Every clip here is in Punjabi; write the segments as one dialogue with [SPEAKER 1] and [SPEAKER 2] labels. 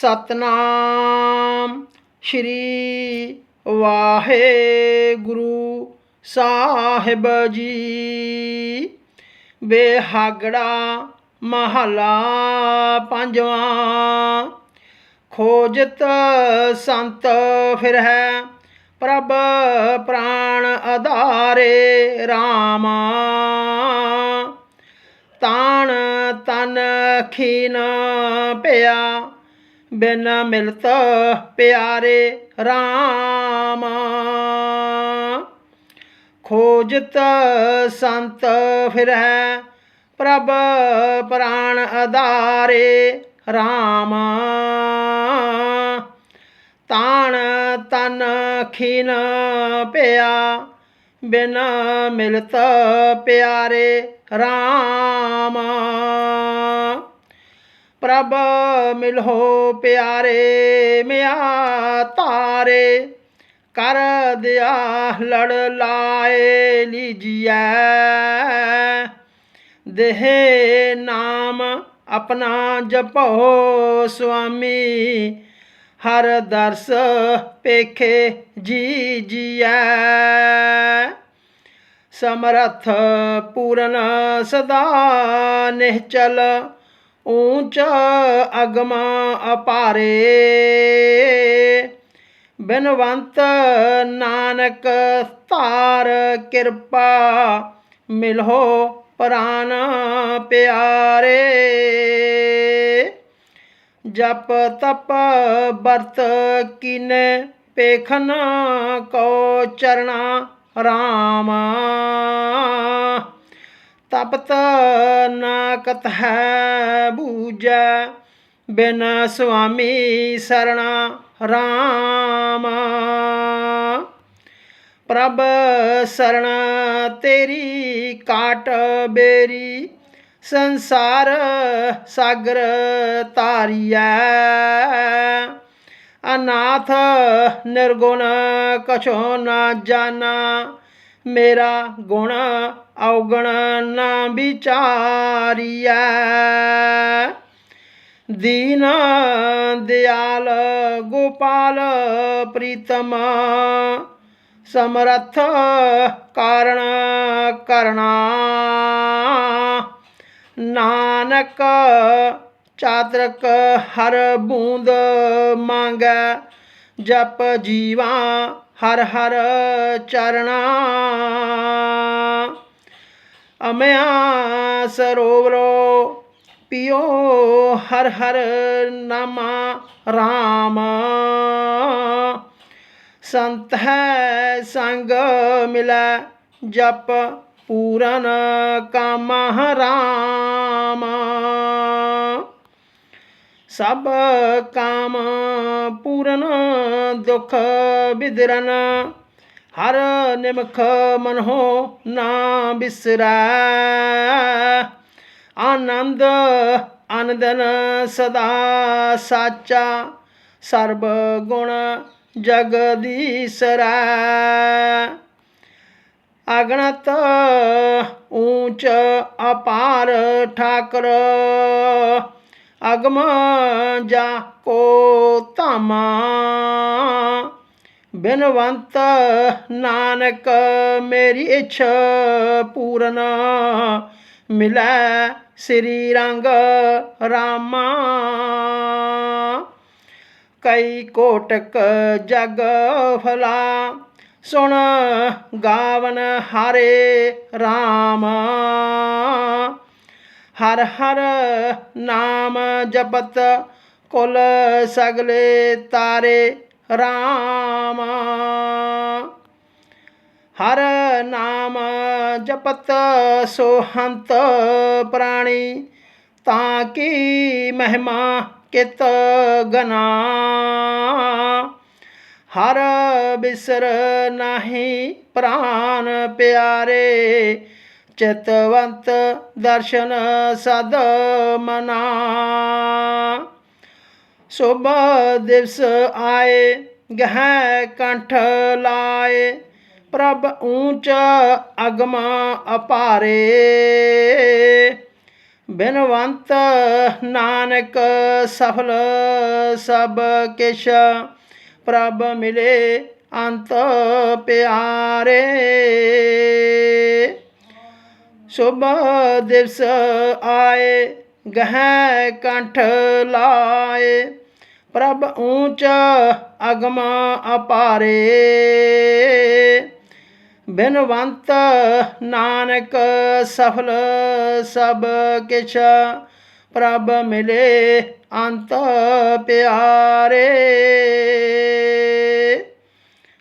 [SPEAKER 1] ਸਤਨਾਮ ਸ਼੍ਰੀ ਵਾਹਿਗੁਰੂ ਸਾਹਿਬ ਜੀ। ਬੇਹਾਗੜਾ ਮਹਲਾ ਪੰਜਵਾਂ, ਖੋਜਤ ਸੰਤ ਫਿਰ ਹੈ ਪ੍ਰਭ ਪ੍ਰਾਣ ਆਧਾਰੇ ਰਾਮਾ। ਤਾਣ ਤਨ ਖੀਨ ਪਿਆ ਬਿਨ ਮਿਲਤ ਪਿਆਰੇ RAM ਖੋਜਤ ਸੰਤ ਫਿਰੈ ਪ੍ਰਭ ਪ੍ਰਾਣ ਆਧਾਰੇ RAM ਤਾਣ ਤਨ ਖੀਨ ਪਿਆ ਬਿਨ ਮਿਲਤ ਪਿਆਰੇ RAM ਪ੍ਰਭ ਮਿਲੋ ਪਿਆਰੇ ਮਿਆ ਤਾਰੇ ਕਰ ਦਿਆ ਲੜ ਲਾਏ ਲੀਜੀਐ ਦੇਹ ਨਾਮ ਆਪਣਾ ਜਪੋ ਸੁਆਮੀ ਹਰ ਦਰਸ ਪੇਖੇ ਜੀ ਜੀਐ ਸਮਰਥ ਪੂਰਨ ਸਦਾ ਨਿਹਚਲ ਊਂਚ ਅਗਮਾ ਅਪਾਰੇ। ਬਿਨਵੰਤ ਨਾਨਕ ਧਾਰ ਕਿਰਪਾ ਮਿਲੋ ਪ੍ਰਾਨ ਪਿਆਰੇ। ਜਪ ਤਪ ਵਰਤ ਕੀਨੇ ਪੇਖਨ ਕੋ ਚਰਣਾ ਰਾਮ। ਤਪਤ ਨਾ ਕਤ ਹੈ ਬੂਜੈ ਬਿਨ ਸੁਆਮੀ ਸਰਣਾ ਰਾਮ। ਪ੍ਰਭ ਸਰਣ ਤੇਰੀ ਕਾਟ ਬੇਰੀ, ਸੰਸਾਰ ਸਾਗਰ ਤਾਰੀਐ ਅਨਾਥ ਨਿਰਗੁਣ ਕਛੋ ਨਾ ਜਾਣਾ ਮੇਰਾ ਗੁਣ ਔਗਣ ਨਾ ਵਿਚਾਰੀਐ। ਦੀਨ ਦਿਆਲ ਗੋਪਾਲ ਪ੍ਰੀਤਮ ਸਮਰੱਥ ਕਾਰਣ ਕਰਣਾ। ਨਾਨਕ ਚਾਤਰਕ ਹਰ ਬੂੰਦ ਮੰਗੈ, ਜਪ ਜੀਵਾ ਹਰ ਹਰ ਚਰਣਾ। ਅਮਿਆ ਸਰੋਵਰੋ ਪਿਓ ਹਰ ਹਰ ਨਾਮਾ RAM ਸੰਤ ਹੈ ਸੰਗ ਮਿਲੈ ਜਪ ਪੂਰਨ ਕਾਮ ਰਾਮ। ਸਭ ਕਾਮ ਪੂਰਨ, ਦੁਖ ਬਿਦਰਨ। ਹਰ ਨਿਮਖ ਮਨਹੁ ਨਾ ਬਿਸਰਾ। ਆਨੰਦ ਆਨੰਦਨ ਸਦਾ ਸਾਚਾ, ਸਰਬ ਗੁਣ ਜਗਦੀਸਰਾ। ਅਗਣਤ ਊਚ ਅਪਾਰ ਠਾਕਰ ਅਗਮ ਜਾ ਕੋ ਧਾਮਾ। ਬਿਨਵੰਤ ਨਾਨਕ ਮੇਰੀ ਇੱਛ ਪੂਰਨ। ਮਿਲੈ ਸ੍ਰੀ ਰੰਗ ਰਾਮਾ। ਕਈ ਕੋਟਕ ਜਗ ਫਲਾ। ਸੁਣ ਗਾਵਨ ਹਾਰੇ RAM ਹਰ ਹਰ ਨਾਮ ਜਪਤ ਕੁਲ ਸਗਲੇ ਤਾਰੇ RAM ਹਰ ਨਾਮ ਜਪਤ ਸੋ ਹੰਤ ਪ੍ਰਾਣੀ, ਤਾਂ ਕੀ ਮਹਿਮਾ ਕਿਤ ਗਨਾ। ਹਰ ਬਿਸਰ ਨਾਹੀ ਪ੍ਰਾਨ ਪਿਆਰੇ ਚਿਤਵੰਤ ਦਰਸ਼ਨ ਸਦ ਮਨਾ। ਸੁਭ ਦਿਵਸ ਆਏ, ਗਹਿ ਕੰਠ ਲਾਏ, ਪ੍ਰਭ ਊਂਚ ਅਗਮ ਅਪਾਰੇ। ਬਿਨਵੰਤ ਨਾਨਕ ਸਫਲ ਸਭ ਕਿਛ, ਪ੍ਰਭ ਮਿਲੇ ਅੰਤ ਪਿਆਰੇ। ਸ਼ੁਭ ਦਿਵਸ ਆਏ, ਗਹਿ ਕੰਠ ਲਾਏ। ਪ੍ਰਭ ਊਚ ਅਗਮ ਅਪਾਰੇ। ਬਿਨਵੰਤ ਨਾਨਕ ਸਫਲ ਸਭ ਕਿਛ, ਪ੍ਰਭ ਮਿਲੇ ਅੰਤ ਪਿਆਰੇ।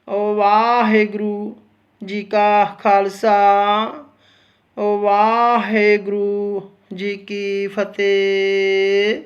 [SPEAKER 1] ਓ ਵਾਹਿਗੁਰੂ ਜੀ ਕਾ ਖਾਲਸਾ। ਵਾਹਿਗੁਰੂ ਜੀ ਕੀ ਫਤਿਹ।